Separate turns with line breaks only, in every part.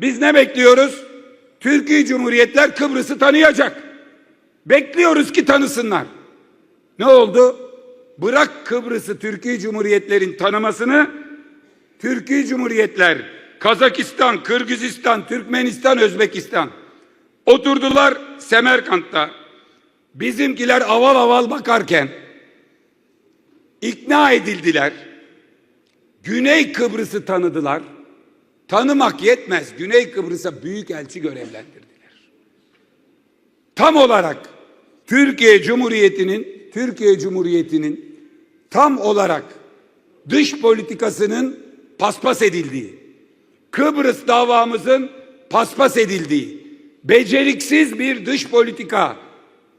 Biz ne bekliyoruz? Türkiye Cumhuriyetler Kıbrıs'ı tanıyacak. Bekliyoruz ki tanısınlar. Ne oldu? Bırak Kıbrıs'ı Türkiye Cumhuriyetlerin tanımasını Türkiye Cumhuriyetler, Kazakistan, Kırgızistan, Türkmenistan, Özbekistan oturdular Semerkant'ta. Bizimkiler aval aval bakarken ikna edildiler. Güney Kıbrıs'ı tanıdılar. Tanımak yetmez. Güney Kıbrıs'a büyük elçi görevlendirdiler. Tam olarak Türkiye Cumhuriyeti'nin Türkiye Cumhuriyeti'nin tam olarak dış politikasının paspas edildiği, Kıbrıs davamızın paspas edildiği, beceriksiz bir dış politika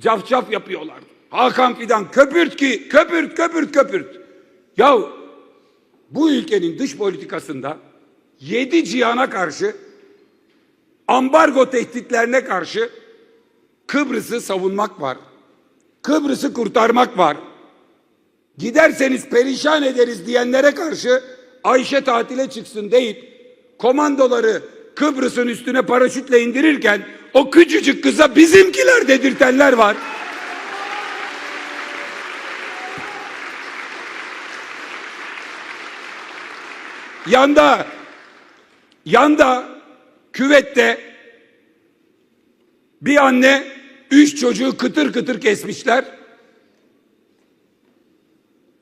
cafcaf yapıyorlar. Hakan Fidan köpürt ki köpürt köpürt köpürt. Ya bu ülkenin dış politikasında yedi cihana karşı ambargo tehditlerine karşı Kıbrıs'ı savunmak var. Kıbrıs'ı kurtarmak var. Giderseniz perişan ederiz diyenlere karşı Ayşe tatile çıksın deyip komandoları Kıbrıs'ın üstüne paraşütle indirirken o küçücük kıza bizimkiler dedirtenler var. Yanda yanda küvette bir anne üç çocuğu kıtır kıtır kesmişler.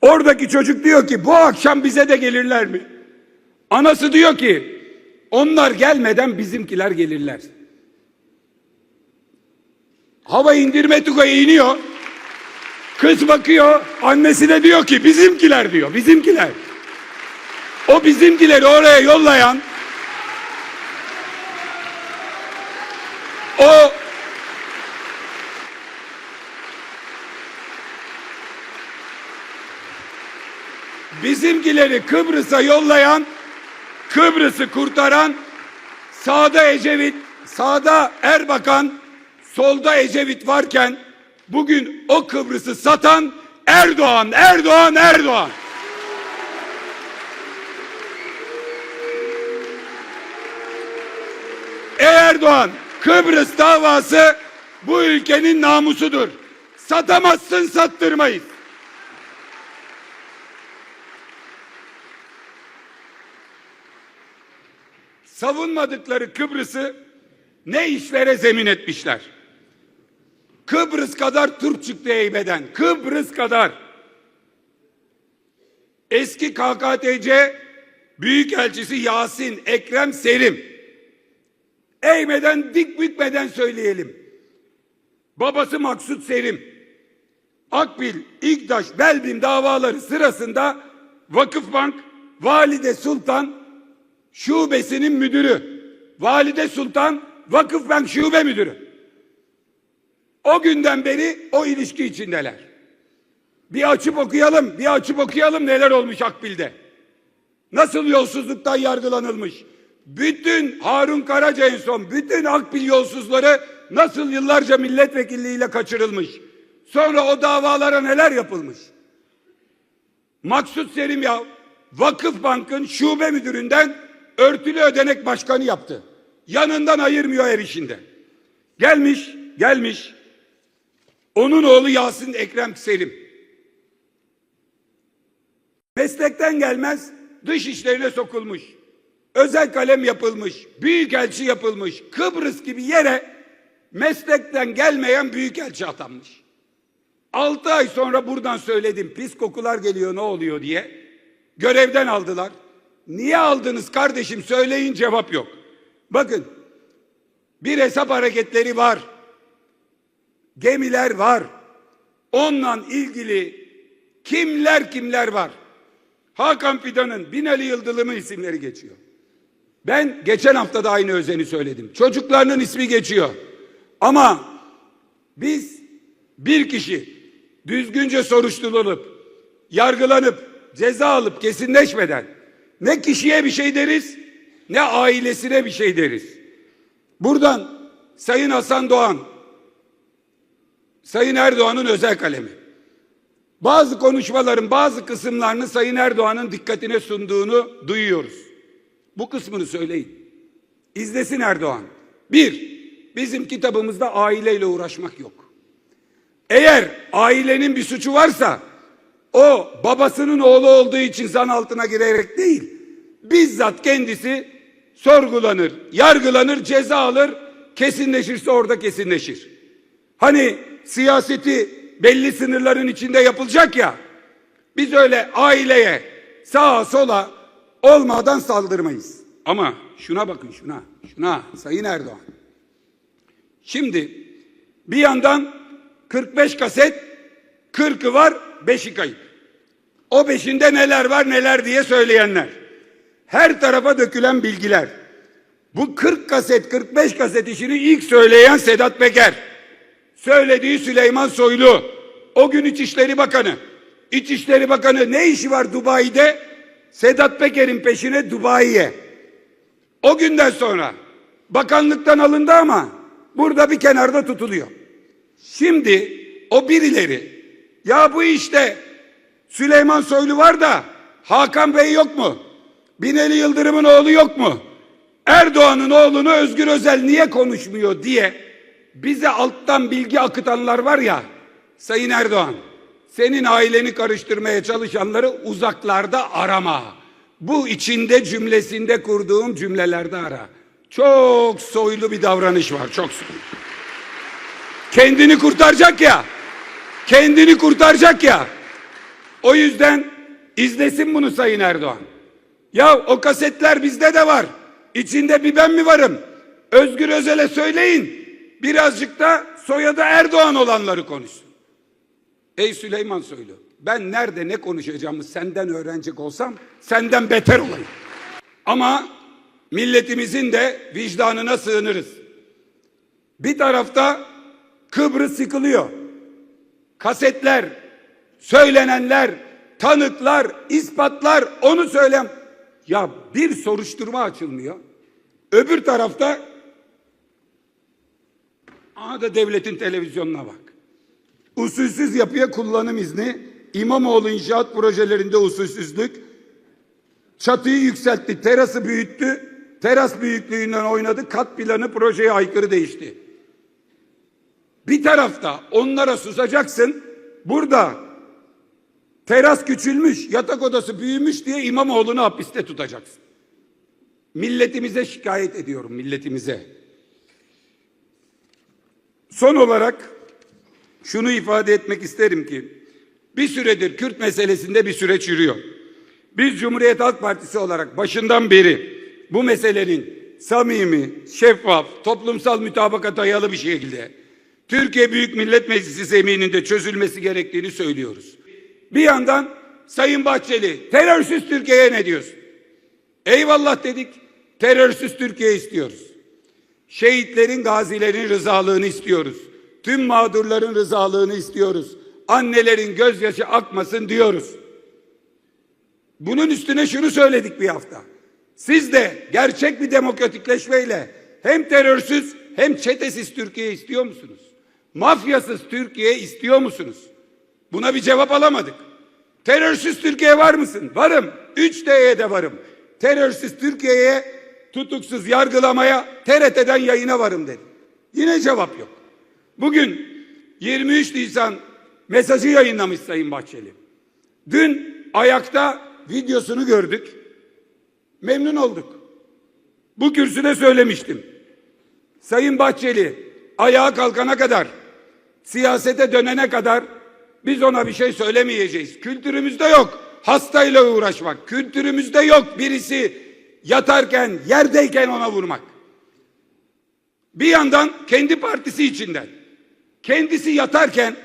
Oradaki çocuk diyor ki bu akşam bize de gelirler mi? Anası diyor ki onlar gelmeden bizimkiler gelirler. Hava indirme tugayı iniyor. Kız bakıyor annesi de diyor ki bizimkiler diyor bizimkiler. O bizimkileri oraya yollayan o bizimkileri Kıbrıs'a yollayan Kıbrıs'ı kurtaran sağda Ecevit, sağda Erbakan, solda Ecevit varken bugün o Kıbrıs'ı satan Erdoğan, Erdoğan, Erdoğan. Erdoğan, Kıbrıs davası bu ülkenin namusudur. Satamazsın, sattırmayız. savunmadıkları Kıbrıs'ı ne işlere zemin etmişler. Kıbrıs kadar Türk çıktı heybeden. Kıbrıs kadar. Eski KKTC Büyükelçisi Yasin Ekrem Selim. Eğmeden dik bükmeden söyleyelim. Babası Maksut Selim. Akbil, İktaş, Belbin davaları sırasında Vakıfbank, Valide Sultan şubesinin müdürü. Valide Sultan Vakıfbank Şube Müdürü. O günden beri o ilişki içindeler. Bir açıp okuyalım, bir açıp okuyalım neler olmuş Akbil'de. Nasıl yolsuzluktan yargılanılmış. Bütün Harun Karaca en son, bütün Akbil yolsuzları nasıl yıllarca milletvekilliğiyle kaçırılmış. Sonra o davalara neler yapılmış. Maksut Selim ya Vakıf Bank'ın şube müdüründen örtülü ödenek başkanı yaptı. Yanından ayırmıyor her işinde. Gelmiş, gelmiş. Onun oğlu Yasin Ekrem Selim. Meslekten gelmez dış işlerine sokulmuş. Özel kalem yapılmış, büyükelçi yapılmış. Kıbrıs gibi yere meslekten gelmeyen büyükelçi atanmış. Altı ay sonra buradan söyledim pis kokular geliyor ne oluyor diye. Görevden aldılar. Niye aldınız kardeşim söyleyin cevap yok. Bakın bir hesap hareketleri var. Gemiler var. Onunla ilgili kimler kimler var. Hakan Fidan'ın Binali Yıldırım'ın isimleri geçiyor. Ben geçen hafta da aynı özeni söyledim. Çocuklarının ismi geçiyor. Ama biz bir kişi düzgünce soruşturulup, yargılanıp, ceza alıp kesinleşmeden ne kişiye bir şey deriz, ne ailesine bir şey deriz. Buradan Sayın Hasan Doğan, Sayın Erdoğan'ın özel kalemi. Bazı konuşmaların bazı kısımlarını Sayın Erdoğan'ın dikkatine sunduğunu duyuyoruz. Bu kısmını söyleyin. İzlesin Erdoğan. Bir, bizim kitabımızda aileyle uğraşmak yok. Eğer ailenin bir suçu varsa o babasının oğlu olduğu için zan altına girerek değil, bizzat kendisi sorgulanır, yargılanır, ceza alır, kesinleşirse orada kesinleşir. Hani siyaseti belli sınırların içinde yapılacak ya, biz öyle aileye sağa sola olmadan saldırmayız. Ama şuna bakın şuna, şuna Sayın Erdoğan. Şimdi bir yandan 45 kaset, 40'ı var, 5'i kayıp. O 5'inde neler var neler diye söyleyenler. Her tarafa dökülen bilgiler. Bu 40 kaset, 45 kaset işini ilk söyleyen Sedat Peker. Söylediği Süleyman Soylu. O gün İçişleri Bakanı. İçişleri Bakanı ne işi var Dubai'de? Sedat Peker'in peşine Dubai'ye. O günden sonra bakanlıktan alındı ama burada bir kenarda tutuluyor. Şimdi o birileri ya bu işte Süleyman Soylu var da Hakan Bey yok mu? Binali Yıldırım'ın oğlu yok mu? Erdoğan'ın oğlunu Özgür Özel niye konuşmuyor diye bize alttan bilgi akıtanlar var ya Sayın Erdoğan senin aileni karıştırmaya çalışanları uzaklarda arama. Bu içinde cümlesinde kurduğum cümlelerde ara. Çok soylu bir davranış var. Çok soylu. Kendini kurtaracak ya. Kendini kurtaracak ya. O yüzden izlesin bunu Sayın Erdoğan. Ya o kasetler bizde de var. İçinde bir ben mi varım? Özgür Özel'e söyleyin. Birazcık da soyadı Erdoğan olanları konuşsun. Ey Süleyman Soylu, ben nerede ne konuşacağımı senden öğrenecek olsam senden beter olayım. Ama milletimizin de vicdanına sığınırız. Bir tarafta Kıbrıs yıkılıyor. Kasetler, söylenenler, tanıklar, ispatlar onu söylem. Ya bir soruşturma açılmıyor. Öbür tarafta Aha da devletin televizyonuna bak. Usulsüz yapıya kullanım izni, İmamoğlu inşaat projelerinde usulsüzlük, çatıyı yükseltti, terası büyüttü, teras büyüklüğünden oynadı, kat planı projeye aykırı değişti. Bir tarafta onlara susacaksın, burada teras küçülmüş, yatak odası büyümüş diye İmamoğlu'nu hapiste tutacaksın. Milletimize şikayet ediyorum, milletimize. Son olarak şunu ifade etmek isterim ki bir süredir Kürt meselesinde bir süreç yürüyor. Biz Cumhuriyet Halk Partisi olarak başından beri bu meselenin samimi, şeffaf, toplumsal mütabakata dayalı bir şekilde Türkiye Büyük Millet Meclisi zemininde çözülmesi gerektiğini söylüyoruz. Bir yandan Sayın Bahçeli terörsüz Türkiye'ye ne diyorsun? Eyvallah dedik. Terörsüz Türkiye istiyoruz. Şehitlerin, gazilerin rızalığını istiyoruz. Tüm mağdurların rızalığını istiyoruz. Annelerin gözyaşı akmasın diyoruz. Bunun üstüne şunu söyledik bir hafta. Siz de gerçek bir demokratikleşmeyle hem terörsüz hem çetesiz Türkiye istiyor musunuz? Mafyasız Türkiye istiyor musunuz? Buna bir cevap alamadık. Terörsüz Türkiye var mısın? Varım. 3D'ye de varım. Terörsüz Türkiye'ye tutuksuz yargılamaya TRT'den yayına varım dedi. Yine cevap yok. Bugün 23 Nisan mesajı yayınlamış Sayın Bahçeli. Dün ayakta videosunu gördük. Memnun olduk. Bu kürsüde söylemiştim. Sayın Bahçeli ayağa kalkana kadar, siyasete dönene kadar biz ona bir şey söylemeyeceğiz. Kültürümüzde yok. Hastayla uğraşmak. Kültürümüzde yok birisi yatarken, yerdeyken ona vurmak. Bir yandan kendi partisi içinden, kendisi yatarken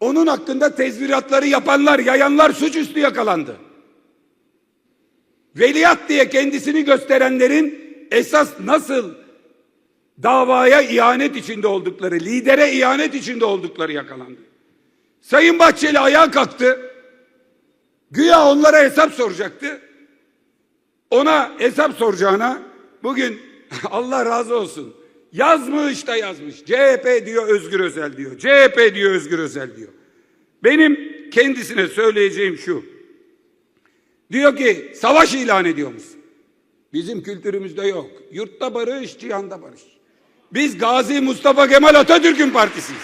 onun hakkında tezviratları yapanlar, yayanlar suçüstü yakalandı. Veliaht diye kendisini gösterenlerin esas nasıl davaya ihanet içinde oldukları, lidere ihanet içinde oldukları yakalandı. Sayın Bahçeli ayağa kalktı. Güya onlara hesap soracaktı. Ona hesap soracağına bugün Allah razı olsun yazmış da yazmış. CHP diyor Özgür Özel diyor. CHP diyor Özgür Özel diyor. Benim kendisine söyleyeceğim şu. Diyor ki savaş ilan ediyor musun? Bizim kültürümüzde yok. Yurtta barış, cihanda barış. Biz Gazi Mustafa Kemal Atatürk'ün partisiyiz.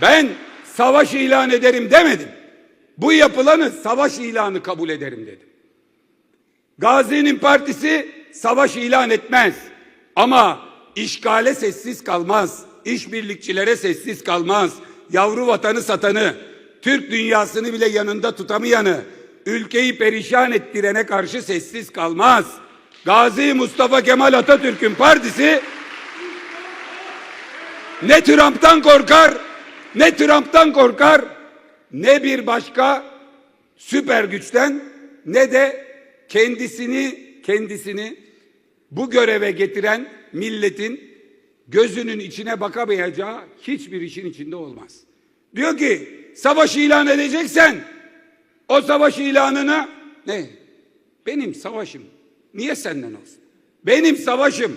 Ben savaş ilan ederim demedim. Bu yapılanı savaş ilanı kabul ederim dedim. Gazi'nin partisi savaş ilan etmez. Ama işgale sessiz kalmaz. İşbirlikçilere sessiz kalmaz. Yavru vatanı satanı, Türk dünyasını bile yanında tutamayanı, ülkeyi perişan ettirene karşı sessiz kalmaz. Gazi Mustafa Kemal Atatürk'ün partisi ne Trump'tan korkar, ne Trump'tan korkar, ne bir başka süper güçten ne de kendisini kendisini bu göreve getiren milletin gözünün içine bakamayacağı hiçbir işin içinde olmaz. Diyor ki savaş ilan edeceksen o savaş ilanını ne? Benim savaşım. Niye senden olsun? Benim savaşım.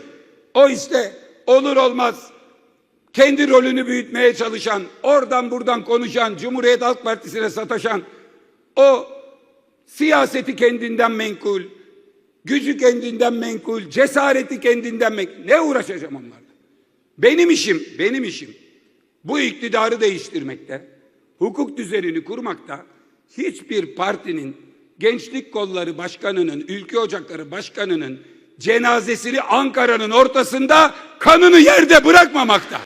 O işte olur olmaz kendi rolünü büyütmeye çalışan, oradan buradan konuşan, Cumhuriyet Halk Partisi'ne sataşan, o siyaseti kendinden menkul, gücü kendinden menkul, cesareti kendinden menkul. Ne uğraşacağım onlarla? Benim işim, benim işim bu iktidarı değiştirmekte, hukuk düzenini kurmakta hiçbir partinin gençlik kolları başkanının, ülke ocakları başkanının cenazesini Ankara'nın ortasında kanını yerde bırakmamakta.